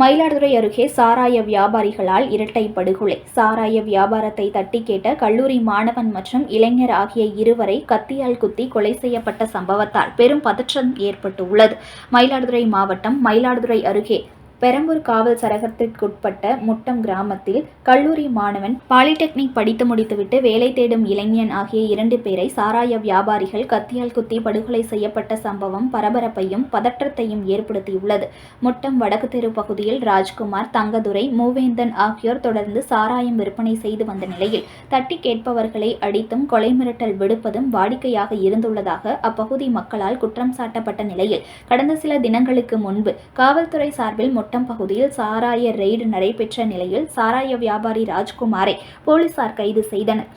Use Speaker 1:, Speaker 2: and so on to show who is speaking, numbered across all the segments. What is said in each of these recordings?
Speaker 1: Mayiladuthurai அருகே சாராய வியாபாரிகளால் இரட்டை படுகொலை. சாராய வியாபாரத்தை தட்டி கேட்ட கல்லூரி மாணவன் மற்றும் இளைஞர் ஆகிய இருவரை கத்தியால் குத்தி கொலை செய்யப்பட்ட சம்பவத்தால் பெரும் பதற்றம் ஏற்பட்டுள்ளது. மயிலாடுதுறை மாவட்டம் மயிலாடுதுறை அருகே பெரம்பூர் காவல் சரகத்திற்குட்பட்ட முட்டம் கிராமத்தில் கல்லூரி மாணவன் பாலிடெக்னிக் படித்து முடித்துவிட்டு வேலை தேடும் இளைஞன் ஆகிய இரண்டு பேரை சாராய வியாபாரிகள் கத்தியால் குத்தி படுகொலை செய்யப்பட்ட சம்பவம் பரபரப்பையும் பதற்றத்தையும் ஏற்படுத்தியுள்ளது. முட்டம் வடக்கு தெரு பகுதியில் ராஜ்குமார் தங்கதுரை மூவேந்தன் ஆகியோர் தொடர்ந்து சாராயம் விற்பனை செய்து வந்த நிலையில் தட்டி கேட்பவர்களை அடித்தும் கொலை மிரட்டல் விடுப்பதும் வாடிக்கையாக இருந்துள்ளதாக அப்பகுதி மக்களால் குற்றம் சாட்டப்பட்ட நிலையில் கடந்த சில தினங்களுக்கு முன்பு காவல்துறை சார்பில் முட்டம் பகுதியில் சாராய ரெய்டு நடைபெற்ற நிலையில் சாராய வியாபாரி ராஜ்குமாரை போலீசார் கைது செய்தனர்.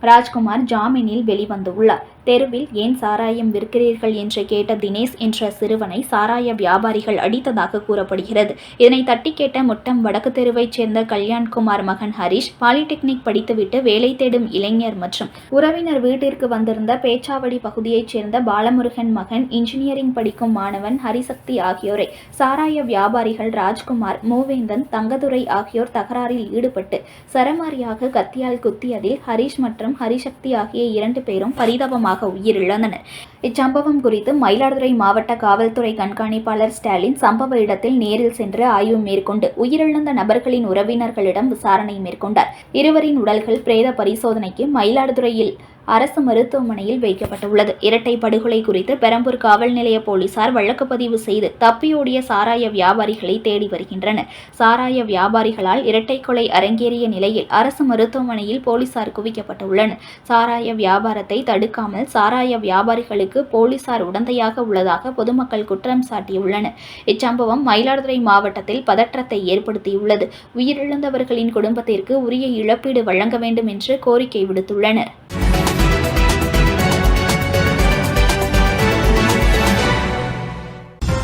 Speaker 1: ராஜ்குமார் ஜாமீனில் வெளிவந்துள்ளார். தெருவில் ஏன் சாராயம் விற்கிறீர்கள் என்று கேட்ட தினேஷ் என்ற சிறுவனை சாராய வியாபாரிகள் அடித்ததாக கூறப்படுகிறது. இதனை தட்டி கேட்ட முட்டம் வடக்கு தெருவைச் சேர்ந்த கல்யாண்குமார் மகன் ஹரிஷ் பாலிடெக்னிக் படித்துவிட்டு வேலை தேடும் இளைஞர் மற்றும் உறவினர் வீட்டிற்கு வந்திருந்த பேச்சாவடி பகுதியைச் சேர்ந்த பாலமுருகன் மகன் இன்ஜினியரிங் படிக்கும் மாணவன் ஹரிசக்தி ஆகியோரை சாராய வியாபாரிகள் ராஜ்குமார் மூவேந்தன் தங்கதுரை ஆகியோர் தகராறில் ஈடுபட்டு சரமாரியாக கத்தியால் குத்தியதில் ஹரிஷ் மற்றும் ஹரிசக்தி ஆகிய இரண்டு பேரும் பரிதாபமாக உயிரிழந்தனர். இச்சம்பவம் குறித்து மயிலாடுதுறை மாவட்ட காவல்துறை கண்காணிப்பாளர் ஸ்டாலின் சம்பவ இடத்தில் நேரில் சென்று ஆய்வு மேற்கொண்டு உயிரிழந்த நபர்களின் உறவினர்களிடம் விசாரணை மேற்கொண்டார். இருவரின் உடல்கள் பிரேத பரிசோதனைக்கு மயிலாடுதுறையில் அரசு மருத்துவமனையில் வைக்கப்பட்டுள்ளது. இரட்டை படுகொலை குறித்து பெரம்பூர் காவல் நிலைய போலீசார் வழக்கு பதிவு செய்து தப்பியோடிய சாராய வியாபாரிகளை தேடி வருகின்றனர். சாராய வியாபாரிகளால் இரட்டை கொலை அரங்கேறிய நிலையில் அரசு மருத்துவமனையில் போலீசார் குவிக்கப்பட்டுள்ளனர். சாராய வியாபாரத்தை தடுக்காமல் சாராய வியாபாரிகளுக்கு போலீசார் உடந்தையாக உள்ளதாக பொதுமக்கள் குற்றம் சாட்டியுள்ளனர். இச்சம்பவம் மயிலாடுதுறை மாவட்டத்தில் பதற்றத்தை ஏற்படுத்தியுள்ளது. உயிரிழந்தவர்களின் குடும்பத்திற்கு உரிய இழப்பீடு வழங்க வேண்டும் என்று கோரிக்கை விடுத்துள்ளனர்.